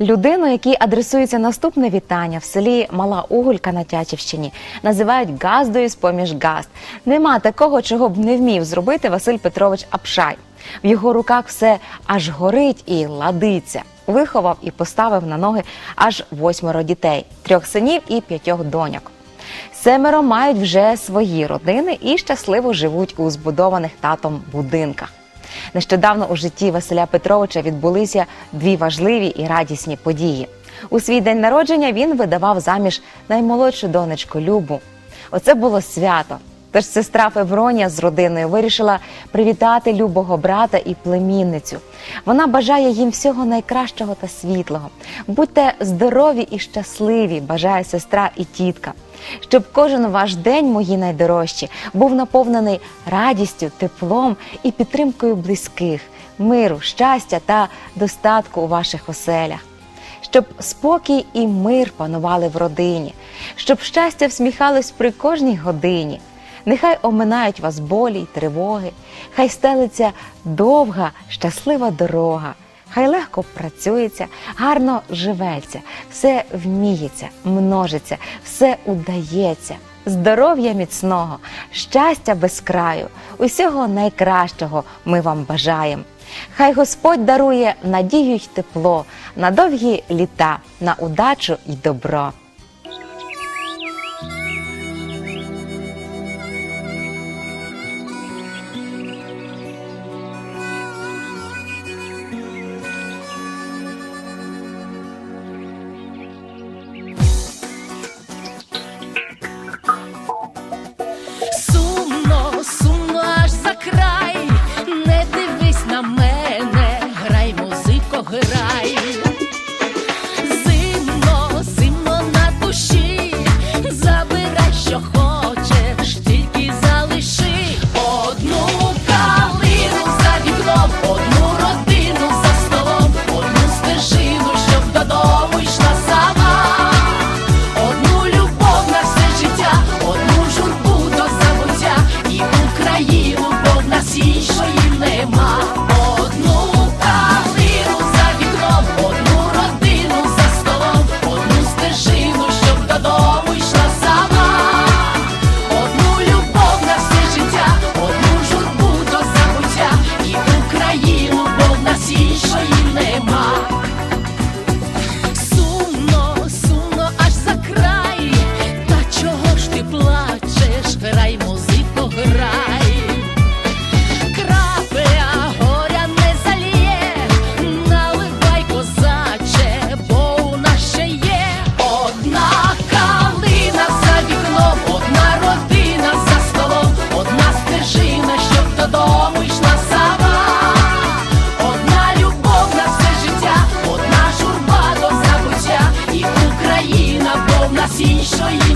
Людину, якій адресується наступне вітання в селі Мала Угулька на Тячівщині, називають газдою з поміж газд. Нема такого, чого б не вмів зробити Василь Петрович Апшай. В його руках все аж горить і ладиться. Виховав і поставив на ноги аж восьмеро дітей, трьох синів і п'ятьох доньок. Семеро мають вже свої родини і щасливо живуть у збудованих татом будинках. Нещодавно у житті Василя Петровича відбулися дві важливі і радісні події. У свій день народження він видавав заміж наймолодшу донечку Любу. Оце було свято. Тож сестра Февронія з родиною вирішила привітати любого брата і племінницю. Вона бажає їм всього найкращого та світлого. Будьте здорові і щасливі, бажає сестра і тітка. Щоб кожен ваш день, мої найдорожчі, був наповнений радістю, теплом і підтримкою близьких, миру, щастя та достатку у ваших оселях. Щоб спокій і мир панували в родині, щоб щастя всміхалось при кожній годині. Нехай оминають вас болі й тривоги, хай стелиться довга, щаслива дорога, хай легко працюється, гарно живеться, все вміється, множиться, все удається. Здоров'я міцного, щастя без краю, усього найкращого ми вам бажаємо. Хай Господь дарує надію й тепло на довгі літа, на удачу й добро. 这一